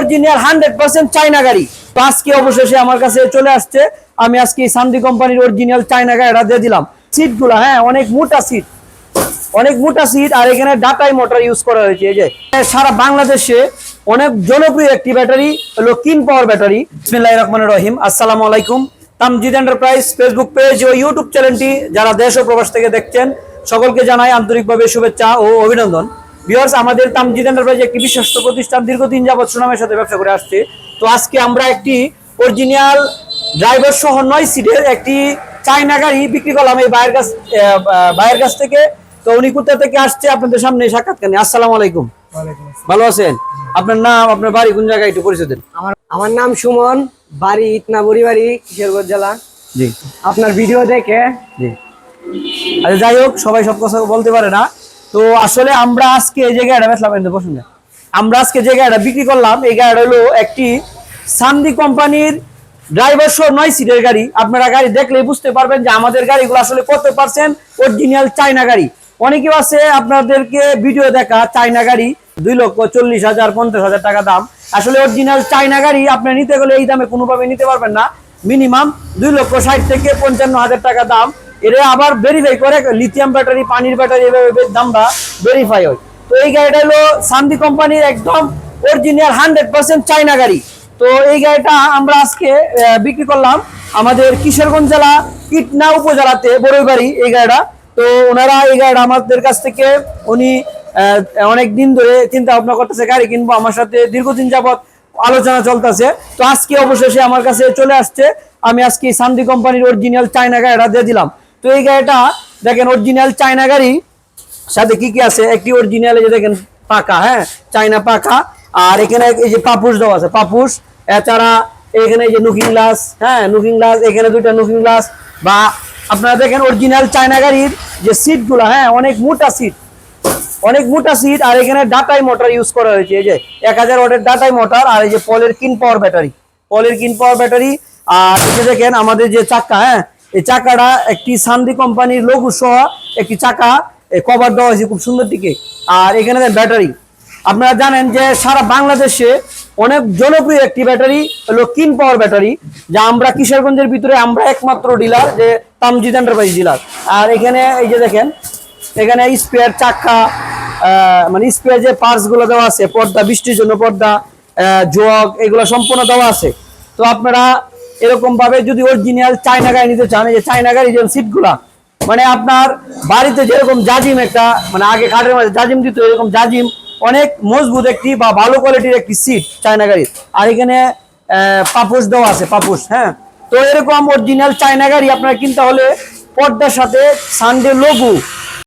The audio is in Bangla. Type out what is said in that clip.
অরিজিনাল হান্ড্রেড পার্সেন্ট চাইনা গাড়ি। তো আজকে অবশেষে আমার কাছে চলে আসছে। আমি আজকে সান্দি কোম্পানির অরিজিনাল চাইনা গাড়িটা দিয়ে দিলাম। হ্যাঁ অনেক মোটা সিট অনেক মোটা সিট আর এখানে ডাটাই মোটর ইউজ করা হয়েছে। এই যে, সারা বাংলাদেশে অনেক জনপ্রিয় একটি ব্যাটারি হলো কিন পাওয়ার ব্যাটারি বিসমিল্লাহির রহমানির রহিম। আসসালামু আলাইকুম। তামজিদ এন্টারপ্রাইজ ফেসবুক পেজ ও ইউটিউব চ্যানেলটি যারা দেশ ও প্রবাস থেকে দেখছেন, সকলকে জানাই আন্তরিকভাবে শুভেচ্ছা ও অভিনন্দন। ভিউয়ার্স আমাদের তামজিদ এন্টারপ্রাইজ একটি বিশ্বস্ত প্রতিষ্ঠান দীর্ঘদিন যাবৎ সুনামের সাথে ব্যবসা করে আসছে। তো আজকে আমরা একটি অরিজিনাল ড্রাইভার সহ নয় সিটের একটি চাইনা গাড়ি বিক্রি করলাম এই ভাইয়ের কাছ ভাইয়ের কাছ থেকে। তো উনি কোথা থেকে আসছে আপনাদের সামনে সাক্ষাৎকার নিয়ে? আসসালামু আলাইকুম। ভালো আছেন? আপনার নাম আপনার বাড়ি কোন জায়গায় একটু পরিচয় দেন। আমার আমার নাম সুমন বাড়ি ইতনাবুড়ি বাড়ি কিশোরগঞ্জ জেলা। জি। আপনার ভিডিও দেখে জি। আচ্ছা যাই হোক সবাই সব কথা বলতে পারে না। তো আসলে আমরা আজকে এই জায়গাটা এনে বসুন। আমরা আজকে যে গাড়িটা বিক্রি করলাম, এই গাড়িটা হলো একটি সান্দি কোম্পানির ড্রাইভার সহ নয় সিটের গাড়ি। আপনারা গাড়ি দেখলেই বুঝতে পারবেন যে আমাদের গাড়িগুলো আসলে কত পার্সেন্ট অরিজিনাল চাইনা গাড়ি। অনেকেও আছে আপনাদেরকে ভিডিও দেখা চাইনা গাড়ি, দুই লক্ষ চল্লিশ হাজার, পঞ্চাশ হাজার টাকা দাম। আসলে অরিজিনাল চাইনা গাড়ি আপনি নিতে গেলে এই দামে কোনোভাবে নিতে পারবেন না। মিনিমাম দুই লক্ষ ষাট থেকে পঞ্চান্ন হাজার টাকা দাম। এরা আবার ভেরিফাই করে লিথিয়াম ব্যাটারি পানির ব্যাটারি এভাবে দামটা ভেরিফাই হয়। তো এই গাড়িটা হলো সান্দি কোম্পানির একদম অরিজিনাল হান্ড্রেড পার্সেন্ট চাইনা গাড়ি। তো এই গাড়িটা আমরা আজকে বিক্রি করলাম আমাদের কিশোরগঞ্জ জেলা, ইটনা উপজেলাতে বড়ইবাড়ি এই গাড়িটা। তো ওনারা এই গাড়িটা আমাদের কাছ থেকে, উনি অনেক দিন ধরে চিন্তা ভাবনা করতেছে, গাড়ি কিনবো, আমার সাথে দীর্ঘদিন যাবত আলোচনা চলতেছে। তো আজকে অবশেষে আমার কাছে চলে আসছে। আমি আজকে সান্দি কোম্পানির অরিজিনাল চাইনা গাড়িটা দিয়ে দিলাম। তো এই গাড়িটা দেখেন অরিজিনাল চায়না গাড়ি। সাথে কি কি আছে? একটি অরিজিনাল এই যে দেখেন পাকা হ্যাঁ? চায়না পাকা। আর এখানে এই যে পাপুস দেওয়া আছে, পাপুস, এছাড়া এখানে এই যে নুকিং গ্লাস হ্যাঁ? নুকিং গ্লাস এখানে দুইটা নুকিং গ্লাস বা আপনারা দেখেন অরিজিনাল চায়না গাড়ির যে সিটগুলো হ্যাঁ? অনেক মোটা সিট অনেক মোটা সিট আর এখানে ডাটাই মোটর ইউজ করা হয়েছে। এই যে এক হাজার ওয়াটের ডাটাই মোটর আর এই যে পলের কিন পাওয়ার ব্যাটারি পলের কিন পাওয়ার ব্যাটারি আর এই দেখেন আমাদের যে চাক্কা হ্যাঁ? এই চাকাটা একটি সান্দি কোম্পানির লঘু সহ একটি চাকা কভার দেওয়া হয়েছে খুব সুন্দর দিকে। আর এখানে ব্যাটারি আপনারা জানেন যে সারা বাংলাদেশে অনেক জনপ্রিয় একটি ব্যাটারি হলো কিন পাওয়ার ব্যাটারি যা আমরা কিশোরগঞ্জের ভিতরে আমরা একমাত্র ডিলার যে তামজিদ এন্টারপ্রাইজ ডিলার আর এখানে এই যে দেখেন, এখানে স্পেয়ার চাকা মানে স্পেয়ার যে পার্টসগুলো দেওয়া আছে, পর্দা, বৃষ্টির জন্য পর্দা জগ এগুলো সম্পূর্ণ দেওয়া আছে। তো আপনারা এরকম ভাবে যদি অরিজিনাল চাইনা গাড়ি নিতে চান যে চাইনা গাড়ি যে সিটগুলা মানে আপনার বাড়িতে যেরকম জাজিম একটা মানে আগে খাটের মধ্যে জাজিম দিত, এরকম জাজিম অনেক মজবুত একটি বা ভালো কোয়ালিটির একটি সিট চায়না গাড়ির। আর এখানে পাপোশ দেওয়া আছে, পাপোশ হ্যাঁ। তো এরকম অরিজিনাল চায়না গাড়ি আপনার কিনতে হলে পর্দার সাথে সানডে লঘু